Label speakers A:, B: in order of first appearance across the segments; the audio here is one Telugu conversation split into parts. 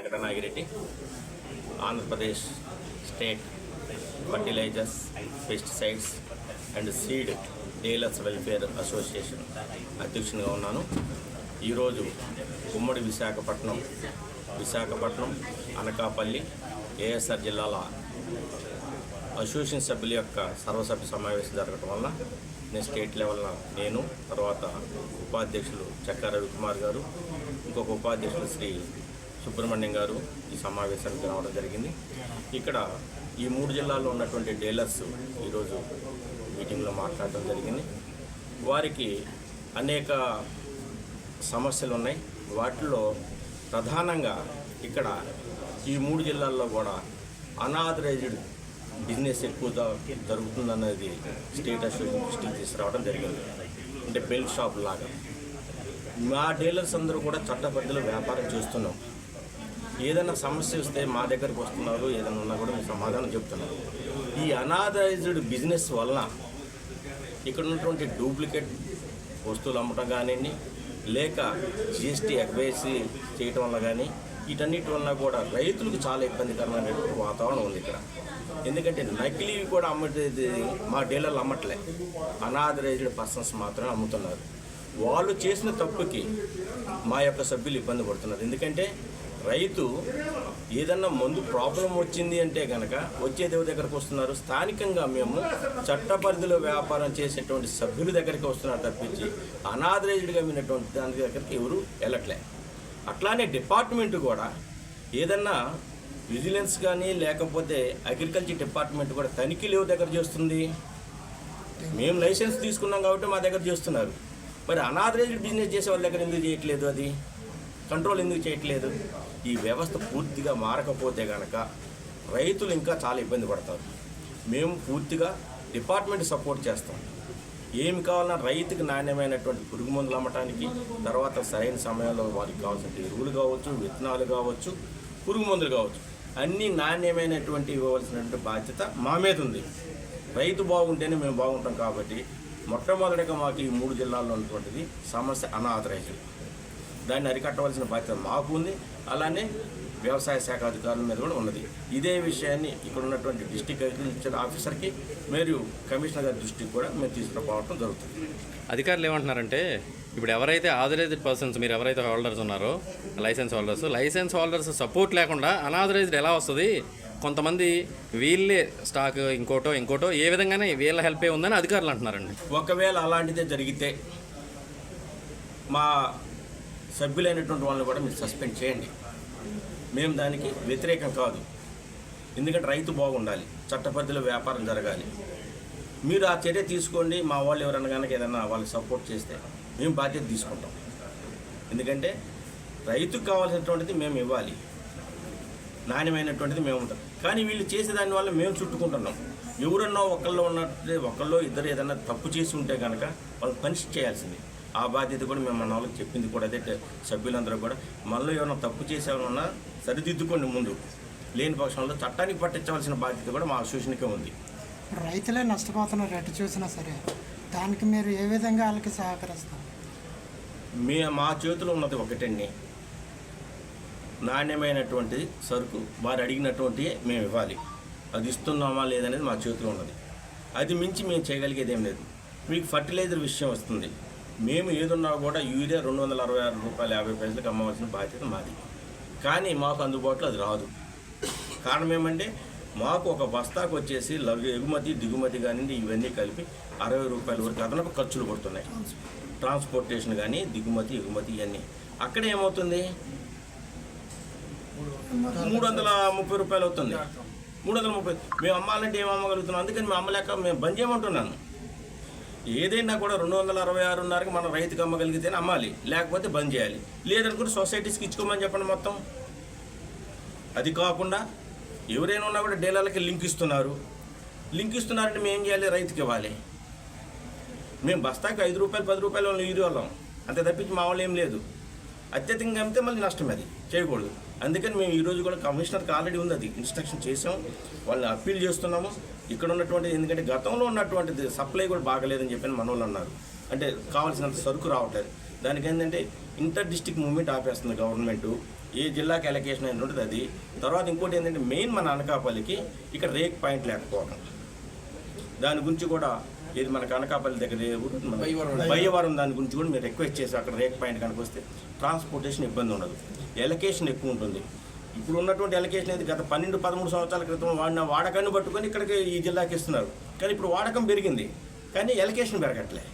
A: Nagireddy Andhra Pradesh state fertilisers pesticides and seed dealers welfare association అధ్యక్షునిగా ఉన్నాను. ఈరోజు ఉమ్మడి విశాఖపట్నం విశాఖపట్నం అనకాపల్లి ఏఎస్ఆర్ జిల్లాల అసోసియేషన్ సభ్యుల యొక్క సర్వసభ్య సమావేశం జరగడం వల్ల నేను స్టేట్ లెవెల్లో నేను తర్వాత ఉపాధ్యక్షులు చక్కా రవికుమార్ గారు ఇంకొక ఉపాధ్యక్షులు శ్రీ సుబ్రహ్మణ్యం గారు ఈ సమావేశానికి రావడం జరిగింది. ఇక్కడ ఈ మూడు జిల్లాల్లో ఉన్నటువంటి డీలర్స్ ఈరోజు మీటింగ్లో మాట్లాడడం జరిగింది. వారికి అనేక సమస్యలు ఉన్నాయి వాటిలో ప్రధానంగా ఇక్కడ ఈ మూడు జిల్లాల్లో కూడా అనాథరైజ్డ్ బిజినెస్ ఎక్కువగా జరుగుతుందన్నది స్టేట్ అసోసియేషన్ దృష్టికి తీసుకురావడం జరిగింది. అంటే బెల్ట్ షాప్ లాగా. మా డీలర్స్ అందరూ కూడా చట్టబద్ధలో వ్యాపారం చేస్తున్నాం. ఏదైనా సమస్య వస్తే మా దగ్గరకు వస్తున్నారు ఏదైనా ఉన్నా కూడా మేము సమాధానం చెప్తున్నారు ఈ అనాథరైజ్డ్ బిజినెస్ వలన ఇక్కడ ఉన్నటువంటి డూప్లికేట్ వస్తువులు అమ్మటం కానివ్వండి లేక జిఎస్టీ ఎగ్వేసి చేయటం వల్ల కానీ వీటన్నిటి వల్ల కూడా రైతులకు చాలా ఇబ్బందికరమైనటువంటి వాతావరణం ఉంది ఇక్కడ. ఎందుకంటే నకిలీవి కూడా అమ్మటేది మా డీలర్లు అమ్మట్లే. అనాథరైజ్డ్ పర్సన్స్ మాత్రమే అమ్ముతున్నారు. వాళ్ళు చేసిన తప్పుకి మా యొక్క సభ్యులు ఇబ్బంది పడుతున్నారు. ఎందుకంటే రైతు ఏదన్నా మందు ప్రాబ్లం వచ్చింది అంటే కనుక వచ్చే దేవు దగ్గరకు వస్తున్నారు. స్థానికంగా మేము చట్ట పరిధిలో వ్యాపారం చేసేటువంటి సభ్యుల దగ్గరికి వస్తున్నారు తప్పించి అనాథరైజ్డ్గా మీనటువంటి దాని దగ్గరికి ఎవరు వెళ్ళట్లే. అట్లానే డిపార్ట్మెంట్ కూడా ఏదన్నా విజిలెన్స్ కానీ లేకపోతే అగ్రికల్చర్ డిపార్ట్మెంట్ కూడా తనిఖీలు ఎవరి దగ్గర చేస్తుంది. మేము లైసెన్స్ తీసుకున్నాం కాబట్టి మా దగ్గర చేస్తున్నారు. మరి అనాథరైజ్డ్ బిజినెస్ చేసే వాళ్ళ దగ్గర ఎందుకు చేయట్లేదు అది? కంట్రోల్ ఎందుకు చేయట్లేదు? ఈ వ్యవస్థ పూర్తిగా మారకపోతే కనుక రైతులు ఇంకా చాలా ఇబ్బంది పడతారు. మేము పూర్తిగా డిపార్ట్మెంట్ సపోర్ట్ చేస్తాం. ఏమి కావాలన్నా రైతుకి నాణ్యమైనటువంటి పురుగు మందులు అమ్మటానికి తర్వాత సరైన సమయంలో వారికి కావాల్సిన ఎరువులు కావచ్చు విత్తనాలు కావచ్చు పురుగు మందులు కావచ్చు. అన్నీ నాణ్యమైనటువంటి ఇవ్వవలసినటువంటి బాధ్యత మా మీద ఉంది. రైతు బాగుంటేనే మేము బాగుంటాం కాబట్టి మొట్టమొదటిగా మాకు ఈ మూడు జిల్లాల్లో ఉన్నటువంటిది సమస్య అనాథరైజ్డ్ దాన్ని అరికట్టవలసిన బాధ్యత మాకు ఉంది. అలానే వ్యవసాయ శాఖ అధికారుల మీద కూడా ఉన్నది. ఇదే విషయాన్ని ఇక్కడ ఉన్నటువంటి డిస్టిక్ అగ్రికల్చర్ ఆఫీసర్కి మరియు కమిషనర్ గారి దృష్టికి కూడా మేము తీసుకురావడం జరుగుతుంది.
B: అధికారులు ఏమంటున్నారంటే ఇప్పుడు ఎవరైతే ఆథరైజ్డ్ పర్సన్స్ మీరు ఎవరైతే హోల్డర్స్ ఉన్నారో licence holders licence holders support లేకుండా అనాథరైజ్డ్ ఎలా వస్తుంది? కొంతమంది వీళ్ళే స్టాక్ ఇంకోటో ఇంకోటో ఏ విధంగానే వీళ్ళ హెల్పే ఉందని అధికారులు అంటున్నారండి.
A: ఒకవేళ అలాంటిదే జరిగితే మా సభ్యులైనటువంటి వాళ్ళని కూడా మీరు సస్పెండ్ చేయండి. మేము దానికి వ్యతిరేకం కాదు. ఎందుకంటే రైతు బాగుండాలి చట్టపరిధిలో వ్యాపారం జరగాలి. మీరు ఆ చర్య తీసుకోండి మా వాళ్ళు ఎవరన్నా కనుక ఏదన్నా వాళ్ళకి సపోర్ట్ చేస్తే మేము బాధ్యత తీసుకుంటాం. ఎందుకంటే రైతుకు కావాల్సినటువంటిది మేము ఇవ్వాలి. నాణ్యమైనటువంటిది మేము ఉంటాం. కానీ వీళ్ళు చేసే దాని వల్ల మేము చుట్టుకుంటున్నాం. ఎవరన్నా ఒకళ్ళు ఉన్నట్టు ఒకళ్ళు ఇద్దరు ఏదన్నా తప్పు చేసి ఉంటే కనుక వాళ్ళు పనిష్ చేయాల్సింది. ఆ బాధ్యత కూడా మేము మన వాళ్ళకి చెప్పింది కూడా అదే సభ్యులందరూ కూడా. మనలో ఏమైనా తప్పు చేసేమన్నా సరిదిద్దుకోండి ముందు. లేని పక్షంలో చట్టానికి పట్టించవలసిన బాధ్యత కూడా మా అసోసియేషన్కే ఉంది.
C: రైతులే నష్టపోతున్నారు ఎటు చూసినా సరే దానికి మీరు ఏ విధంగా వాళ్ళకి సహకరిస్తారు?
A: మీ మా చేతిలో ఉన్నది ఒకటండి. నాణ్యమైనటువంటి సరుకు వారు అడిగినటువంటి మేము ఇవ్వాలి. అది ఇస్తున్నామా లేదనేది మా చేతిలో ఉన్నది. అది మించి మేము చేయగలిగేది ఏం లేదు. మీకు ఫర్టిలైజర్ విషయం వస్తుంది. మేము ఏదున్నా కూడా యూరియా రెండు వందల అరవై ఆరు రూపాయలు యాభై పైసలకు అమ్మవలసిన బాధ్యత మాది. కానీ మాకు అందుబాటులో అది రాదు. కారణం ఏమంటే మాకు ఒక బస్తాకు వచ్చేసి లవ్ ఎగుమతి దిగుమతి కానివ్వండి ఇవన్నీ కలిపి అరవై రూపాయల వరకు అదనపు ఖర్చులు పడుతున్నాయి. ట్రాన్స్పోర్టేషన్ కానీ దిగుమతి ఎగుమతి ఇవన్నీ. అక్కడ ఏమవుతుంది? మూడు వందల ముప్పై రూపాయలు అవుతుంది. మూడు వందల ముప్పై. మేము అమ్మాలంటే ఏం అమ్మగలుగుతున్నాం? అందుకని మేము అమ్మలేక మేము బంద్ చేయమంటున్నాను. ఏదైనా కూడా రెండు వందల అరవై ఆరున్నరకి మనం రైతుకి అమ్మగలిగితేనే అమ్మాలి లేకపోతే బంద్ చేయాలి. లేదనుకుంటే సొసైటీస్కి ఇచ్చుకోమని చెప్పండి మొత్తం. అది కాకుండా ఎవరైనా ఉన్నా కూడా డీలర్లకి లింక్ ఇస్తున్నారు. లింక్ ఇస్తున్నారంటే మేము ఏం చేయాలి? రైతుకి ఇవ్వాలి. మేము బస్తాకి ఐదు రూపాయలు పది రూపాయలు వాళ్ళు ఈరు వాళ్ళం. అంతే తప్పించి మా వాళ్ళు ఏం లేదు. అత్యధికంగా అమ్మితే మళ్ళీ నష్టం అది. చేయకూడదు. అందుకని మేము ఈరోజు కూడా కమిషనర్కి ఆల్రెడీ ఉంది అది. ఇన్స్ట్రక్షన్ చేసాం వాళ్ళని అప్పీల్ చేస్తున్నాము. ఇక్కడ ఉన్నటువంటి ఎందుకంటే గతంలో ఉన్నటువంటిది సప్లై కూడా బాగలేదని చెప్పి మన వాళ్ళు అన్నారు. అంటే కావాల్సినంత సరుకు రావట్లేదు. దానికి ఏంటంటే ఇంటర్ డిస్టిక్ మూవ్మెంట్ ఆపేస్తుంది గవర్నమెంట్. ఏ జిల్లాకి ఎలకేషన్ అయిన ఉంటుంది అది. తర్వాత ఇంకోటి ఏంటంటే మెయిన్ మన అనకాపల్లికి ఇక్కడ రేక్ పాయింట్ లేకపోవడం దాని గురించి కూడా ఇది మన అనకాపల్లి దగ్గర బయ్యవరం. దాని గురించి కూడా మీరు రిక్వెస్ట్ చేసి అక్కడ రేక్ పాయింట్ కనుక వస్తే ట్రాన్స్పోర్టేషన్ ఇబ్బంది ఉండదు. ఎలకేషన్ ఎక్కువ ఉంటుంది. ఇప్పుడు ఉన్నటువంటి ఎలకేషన్ అయితే గత పన్నెండు పదమూడు సంవత్సరాల క్రితం వాడిన వాడకాన్ని పట్టుకొని ఇక్కడికి ఈ జిల్లాకి ఇస్తున్నారు. కానీ ఇప్పుడు వాడకం పెరిగింది. కానీ ఎలకేషన్ పెరగట్లే.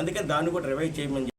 A: అందుకని దాన్ని కూడా రివైజ్ చేయమని